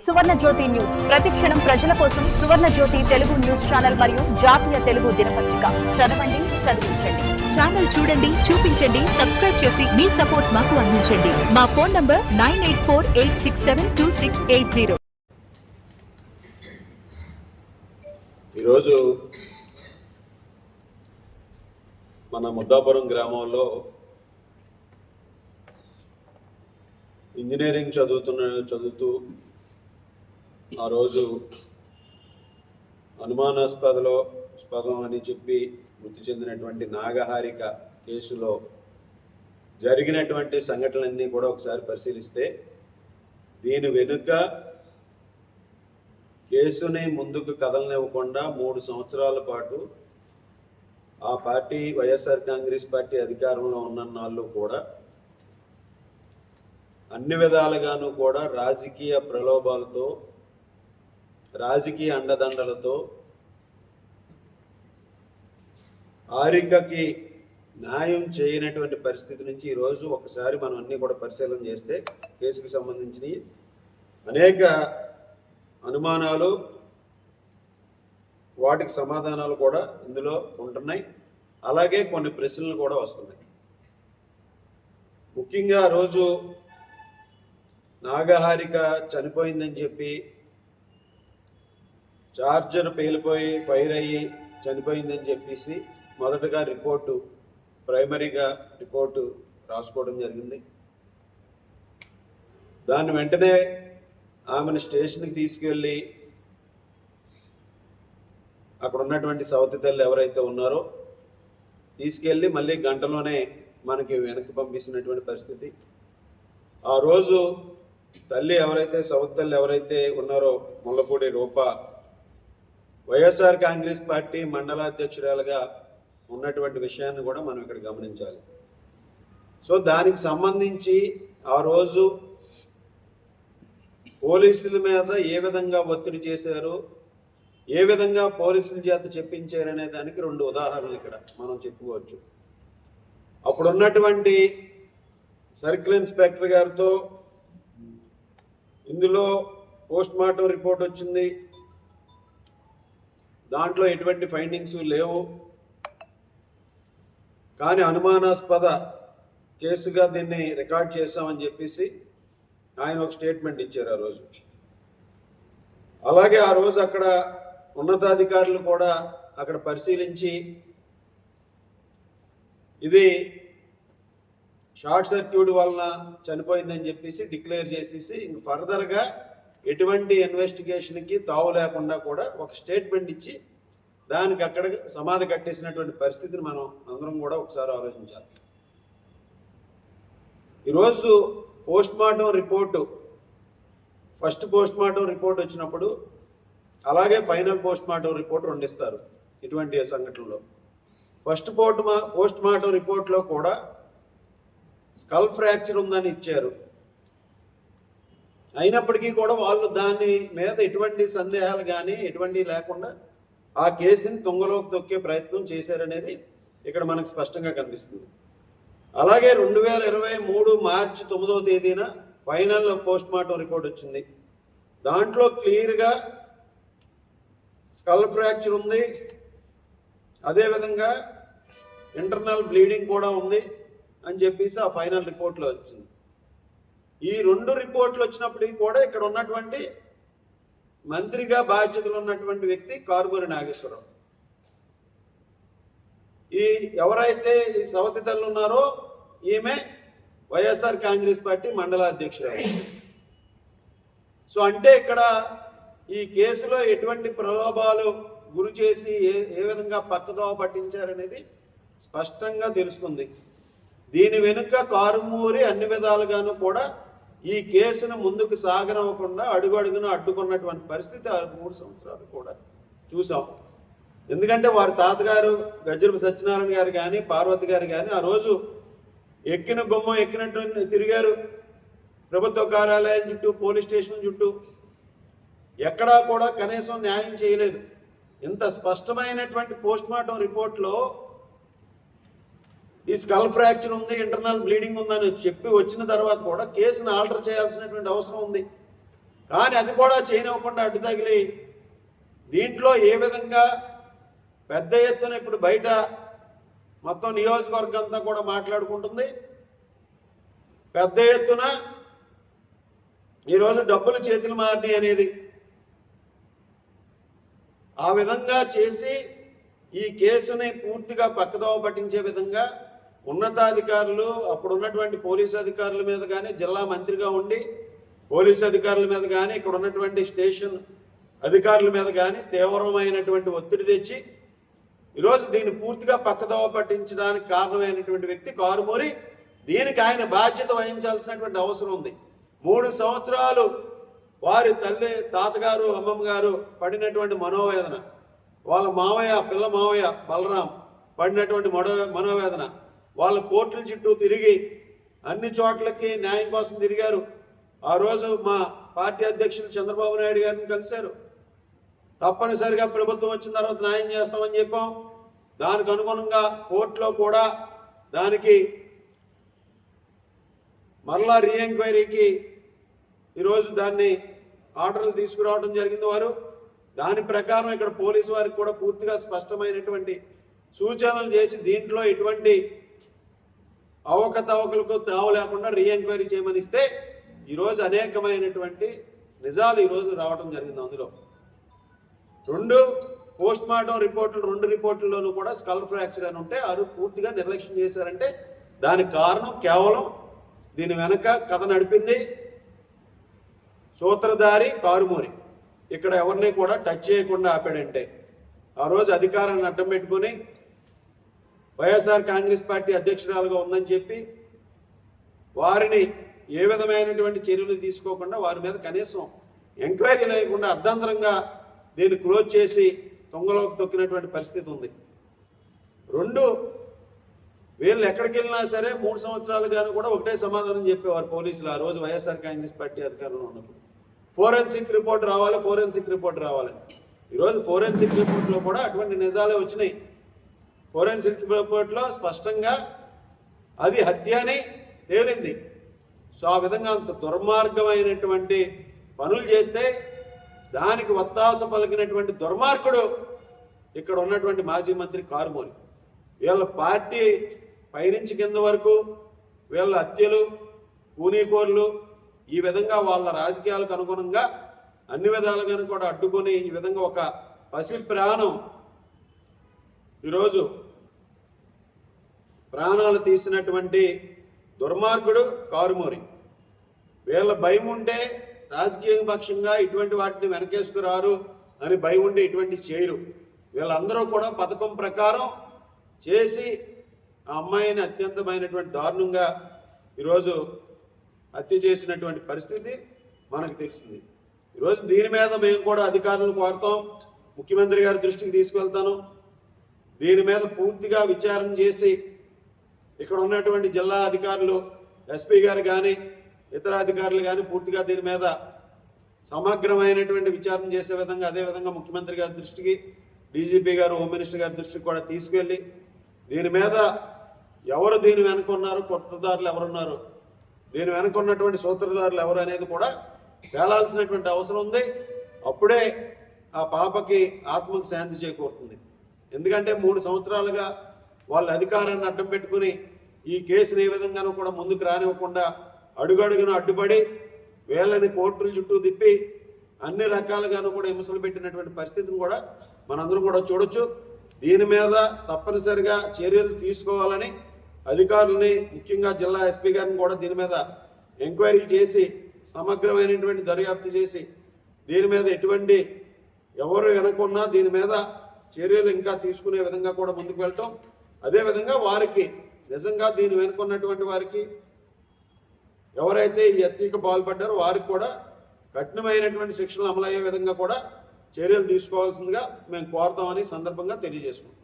సువర్ణ జ్యోతి news ప్రతిక్షణం ప్రజల కోసం సువర్ణ జ్యోతి తెలుగు న్యూస్ ఛానల్ మరియు జాతీయ తెలుగు దినపత్రిక. చదవండి చదివించండి. ఛానల్ చూడండి చూపించండి సబ్స్క్రైబ్ చేసి మీ సపోర్ట్ మాకు అందించండి. మా phone number nine eight four eight six seven two six eight zero. ఈరోజు మన ముద్దాపురం గ్రామంలో ఇంజనీరింగ్ చదువుతున్న చదువుతూ ఆ రోజు అనుమానాస్పదలో స్పదం అని చెప్పి మృతి చెందినటువంటి నాగహారిక కేసులో జరిగినటువంటి సంఘటనలన్నీ కూడా ఒకసారి పరిశీలిస్తే దీని వెనుక కేసుని ముందుకు కదలనివ్వకుండా మూడు సంవత్సరాల పాటు ఆ పార్టీ వైఎస్ఆర్ కాంగ్రెస్ పార్టీ అధికారంలో ఉన్న నాళ్ళు కూడా అన్ని విధాలుగాను కూడా రాజకీయ ప్రలోభాలతో రాజకీయ అండదండలతో ఆరికకి న్యాయం చేయనటువంటి పరిస్థితి నుంచి ఈరోజు ఒకసారి మనం అన్నీ కూడా పరిశీలన చేస్తే కేసుకు సంబంధించినవి అనేక అనుమానాలు వాటికి సమాధానాలు కూడా ఇందులో ఉంటున్నాయి. అలాగే కొన్ని ప్రశ్నలు కూడా వస్తున్నాయి. ముఖ్యంగా ఆ రోజు నాగహారిక చనిపోయిందని చెప్పి చార్జర్ పేలిపోయి ఫైర్ అయ్యి చనిపోయిందని చెప్పేసి మొదటగా రిపోర్టు ప్రైమరీగా రిపోర్టు రాసుకోవడం జరిగింది. దాన్ని వెంటనే ఆమెను స్టేషన్కి తీసుకెళ్ళి అక్కడ ఉన్నటువంటి సవతి తల్లి ఎవరైతే ఉన్నారో తీసుకెళ్ళి మళ్ళీ గంటలోనే మనకి వెనక్కి పంపించినటువంటి పరిస్థితి. ఆ రోజు తల్లి ఎవరైతే సవతి తల్లి ఎవరైతే ఉన్నారో ముళ్ళపూడి రూప వైఎస్ఆర్ కాంగ్రెస్ పార్టీ మండలాధ్యక్షురాలుగా ఉన్నటువంటి విషయాన్ని కూడా మనం ఇక్కడ గమనించాలి. సో దానికి సంబంధించి ఆ రోజు పోలీసుల మీద ఏ విధంగా ఒత్తిడి చేశారు ఏ విధంగా పోలీసుల చేత చెప్పించారనే దానికి రెండు ఉదాహరణలు ఇక్కడ మనం చెప్పుకోవచ్చు. అప్పుడున్నటువంటి సర్కిల్ ఇన్స్పెక్టర్ గారితో ఇందులో పోస్ట్ మార్టం రిపోర్ట్ వచ్చింది. దాంట్లో ఎటువంటి ఫైండింగ్స్ లేవు. కానీ అనుమానాస్పద కేసుగా దీన్ని రికార్డ్ చేశామని చెప్పేసి ఆయన ఒక స్టేట్మెంట్ ఇచ్చారు ఆ రోజు. అలాగే ఆ రోజు అక్కడ ఉన్నతాధికారులు కూడా అక్కడ పరిశీలించి ఇది షార్ట్ సర్క్యూట్ వలన చనిపోయిందని చెప్పేసి డిక్లేర్ చేసేసి ఇంక ఫర్దర్గా ఎటువంటి ఇన్వెస్టిగేషన్కి తావు లేకుండా కూడా ఒక స్టేట్మెంట్ ఇచ్చి దానికి అక్కడ సమాధి కట్టేసినటువంటి పరిస్థితిని మనం అందరం కూడా ఒకసారి ఆలోచించాలి. ఈరోజు post mortem report first post mortem report వచ్చినప్పుడు అలాగే ఫైనల్ పోస్ట్ మార్టం రిపోర్ట్ రెండు ఇస్తారు ఇటువంటి సంఘటనలో. ఫస్ట్ పోర్ట్ మా పోస్ట్ మార్టం రిపోర్ట్లో కూడా స్కల్ ఫ్రాక్చర్ ఉందని ఇచ్చారు. అయినప్పటికీ కూడా వాళ్ళు దాని మీద ఎటువంటి సందేహాలు కానీ ఎటువంటి లేకుండా ఆ కేసుని తొంగలోకి తొక్కే ప్రయత్నం చేశారనేది ఇక్కడ మనకు స్పష్టంగా కనిపిస్తుంది. అలాగే రెండు వేల ఇరవై మూడు మార్చి తొమ్మిదవ తేదీన ఫైనల్ పోస్ట్ మార్టం రిపోర్ట్ వచ్చింది. దాంట్లో క్లియర్గా స్కల్ ఫ్రాక్చర్ ఉంది. అదేవిధంగా ఇంటర్నల్ బ్లీడింగ్ కూడా ఉంది అని చెప్పేసి ఆ ఫైనల్ రిపోర్ట్లో వచ్చింది. ఈ రెండు రిపోర్ట్లు వచ్చినప్పటికీ కూడా ఇక్కడ ఉన్నటువంటి మంత్రిగా బాధ్యతలు ఉన్నటువంటి వ్యక్తి కారుమూరి నాగేశ్వరరావు. ఈ ఎవరైతే ఈ సవతి తల్లు ఉన్నారో ఈమె వైఎస్ఆర్ కాంగ్రెస్ పార్టీ మండల అధ్యక్షురాలు. సో అంటే ఇక్కడ ఈ కేసులో ఎటువంటి ప్రలోభాలు గురి చేసి ఏ ఏ విధంగా పక్కదోవ పట్టించారనేది స్పష్టంగా తెలుస్తుంది. దీని వెనుక కారుమూరి అన్ని విధాలుగాను కూడా ఈ కేసును ముందుకు సాగనవ్వకుండా అడుగు అడుగున అడ్డుకున్నటువంటి పరిస్థితి ఆ మూడు సంవత్సరాలు కూడా చూసాం. ఎందుకంటే వారి తాతగారు గజ్జరపు సత్యనారాయణ గారు కానీ పార్వతి గారు కానీ ఆ రోజు ఎక్కిన బొమ్మ ఎక్కినట్టు తిరిగారు. ప్రభుత్వ కార్యాలయం చుట్టూ పోలీస్ స్టేషన్ చుట్టూ. ఎక్కడా కూడా కనీసం న్యాయం చేయలేదు. ఇంత స్పష్టమైనటువంటి పోస్ట్ మార్టం రిపోర్ట్లో ఈ స్కల్ ఫ్రాక్చర్ ఉంది ఇంటర్నల్ బ్లీడింగ్ ఉందని చెప్పి వచ్చిన తర్వాత కూడా కేసును ఆల్టర్ చేయాల్సినటువంటి అవసరం ఉంది. కానీ అది కూడా చేయనివ్వకుండా అడ్డు తగిలి దీంట్లో ఏ విధంగా పెద్ద ఎత్తున ఇప్పుడు బయట మొత్తం నియోజకవర్గం అంతా కూడా మాట్లాడుకుంటుంది. పెద్ద ఎత్తున ఈరోజు డబ్బులు చేతులు మారినాయి అనేది ఆ విధంగా చేసి ఈ కేసుని పూర్తిగా పక్కదోవ పట్టించే విధంగా ఉన్నతాధికారులు అప్పుడు ఉన్నటువంటి పోలీసు అధికారుల మీద కానీ జిల్లా మంత్రిగా ఉండి పోలీసు అధికారుల మీద కానీ ఇక్కడ ఉన్నటువంటి స్టేషన్ అధికారుల మీద కానీ తీవ్రమైనటువంటి ఒత్తిడి తెచ్చి ఈరోజు దీన్ని పూర్తిగా పక్కదోవ పట్టించడానికి కారణమైనటువంటి వ్యక్తి కారుమూరి దీనికి ఆయన బాధ్యత వహించాల్సినటువంటి అవసరం ఉంది. మూడు సంవత్సరాలు వారి తల్లి తాతగారు అమ్మమ్మ గారు పడినటువంటి మనోవేదన వాళ్ళ మావయ్య పిల్ల మావయ్య బలరాం పడినటువంటి మనో మనోవేదన వాళ్ళ కోర్టుల చుట్టూ తిరిగి అన్ని చోట్లకి న్యాయం కోసం తిరిగారు. ఆ రోజు మా పార్టీ అధ్యక్షులు చంద్రబాబు నాయుడు గారిని కలిశారు. తప్పనిసరిగా ప్రభుత్వం వచ్చిన తర్వాత న్యాయం చేస్తామని చెప్పాం. దానికి అనుగుణంగా కోర్టులో కూడా దానికి మరలా రీఎంక్వైరీకి ఈరోజు దాన్ని ఆర్డర్లు తీసుకురావడం జరిగింది వారు. దాని ప్రకారం ఇక్కడ పోలీసు వారికి కూడా పూర్తిగా స్పష్టమైనటువంటి సూచనలు చేసి దీంట్లో ఎటువంటి అవకతవకలకు తావు లేకుండా రీఎంక్వైరీ చేయమని ఇస్తే ఈరోజు అనేకమైనటువంటి నిజాలు ఈరోజు రావడం జరిగింది అందులో. రెండు పోస్ట్ మార్టం రిపోర్టులు రెండు రిపోర్టుల్లోనూ కూడా స్కల్ ఫ్రాక్చర్ అని ఉంటే అరు పూర్తిగా నిర్లక్ష్యం చేశారంటే దానికి కారణం కేవలం దీని వెనక కథ నడిపింది సూత్రధారి కారుమూరి. ఇక్కడ ఎవరిని కూడా టచ్ చేయకుండా ఆపాడంటే. ఆ రోజు అధికారాన్ని అడ్డం పెట్టుకొని వైఎస్ఆర్ కాంగ్రెస్ పార్టీ అధ్యక్షురాలుగా ఉందని చెప్పి వారిని ఏ విధమైనటువంటి చర్యలు తీసుకోకుండా వారి మీద కనీసం ఎంక్వైరీ లేకుండా అర్ధాంతరంగా దీన్ని క్లోజ్ చేసి తొంగలోకి తొక్కినటువంటి పరిస్థితి ఉంది. రెండు వీళ్ళు ఎక్కడికి వెళ్ళినా సరే మూడు సంవత్సరాలు కానీ కూడా ఒకటే సమాధానం చెప్పేవారు పోలీసులు ఆ రోజు వైఎస్ఆర్ కాంగ్రెస్ పార్టీ అధికారంలో ఉన్నప్పుడు. ఫోరెన్సిక్ రిపోర్ట్ రావాలి ఫోరెన్సిక్ రిపోర్ట్ రావాలి. ఈరోజు ఫోరెన్సిక్ రిపోర్ట్లో కూడా అటువంటి నిజాలే వచ్చినాయి. ఫోరెన్సిక్ రిపోర్ట్లో స్పష్టంగా అది హత్య అని తేలింది. సో ఆ విధంగా అంత దుర్మార్గమైనటువంటి పనులు చేస్తే దానికి వత్తాస పలికినటువంటి దుర్మార్గుడు ఇక్కడ ఉన్నటువంటి మాజీ మంత్రి కారుమూరి. వీళ్ళ పార్టీ పైనుంచి కింద వరకు వీళ్ళ హత్యలు కూనీకోర్లు ఈ విధంగా వాళ్ళ రాజకీయాలకు అనుగుణంగా అన్ని విధాలుగాను కూడా అడ్డుకొని ఈ విధంగా ఒక పసి ప్రాణం ఈరోజు ప్రాణాలు తీసినటువంటి దుర్మార్గుడు కారుమూరి. వీళ్ళ భయం ఉంటే రాజకీయ పక్షంగా ఇటువంటి వాటిని వెనకేసుకురారు అని భయం ఉంటే ఇటువంటి చేయరు. వీళ్ళందరూ కూడా పథకం ప్రకారం చేసి ఆ అమ్మాయిని అత్యంతమైనటువంటి దారుణంగా ఈరోజు హత్య చేసినటువంటి పరిస్థితి మనకు తెలిసింది. ఈరోజు దీని మీద మేము కూడా అధికారులను కోరుతాం. ముఖ్యమంత్రి గారి దృష్టికి తీసుకెళ్తాను. దీని మీద పూర్తిగా విచారణ చేసి ఇక్కడ ఉన్నటువంటి జిల్లా అధికారులు ఎస్పీ గారు కానీ ఇతర అధికారులు కానీ పూర్తిగా దీని మీద సమగ్రమైనటువంటి విచారణ చేసే విధంగా అదే విధంగా ముఖ్యమంత్రి గారి దృష్టికి డీజీపీ గారు హోమ్ మినిస్టర్ గారి దృష్టికి కూడా తీసుకెళ్ళి దీని మీద ఎవరు దీని వెనుకున్నారు కుట్రదారులు ఎవరున్నారు దీని వెనుకున్నటువంటి సూత్రధారులు ఎవరు అనేది కూడా తేలాల్సినటువంటి అవసరం ఉంది. అప్పుడే ఆ పాపకి ఆత్మకు శాంతి చేకూరుతుంది. ఎందుకంటే మూడు సంవత్సరాలుగా వాళ్ళ అధికారాన్ని అడ్డం పెట్టుకుని ఈ కేసుని ఏ విధంగానూ కూడా ముందుకు రానివ్వకుండా అడుగడుగున అడ్డుపడి వేలని కోర్టుల చుట్టూ తిప్పి అన్ని రకాలుగాను కూడా హింసలు పెట్టినటువంటి పరిస్థితిని కూడా మనందరం కూడా చూడొచ్చు. దీని మీద తప్పనిసరిగా చర్యలు తీసుకోవాలని అధికారులని ముఖ్యంగా జిల్లా ఎస్పీ గారిని కూడా దీని మీద ఎంక్వైరీ చేసి సమగ్రమైనటువంటి దర్యాప్తు చేసి దీని మీద ఎటువంటి ఎవరు వెనకున్నా దీని మీద చర్యలు ఇంకా తీసుకునే విధంగా కూడా ముందుకు వెళ్ళటం. అదేవిధంగా వారికి నిజంగా దీని వెనుకున్నటువంటి వారికి ఎవరైతే ఈ హత్యకు పాల్పడ్డారో వారికి కూడా కఠినమైనటువంటి శిక్షలు అమలయ్యే విధంగా కూడా చర్యలు తీసుకోవాల్సిందిగా మేము కోరుతామని సందర్భంగా తెలియజేసుకుంటాం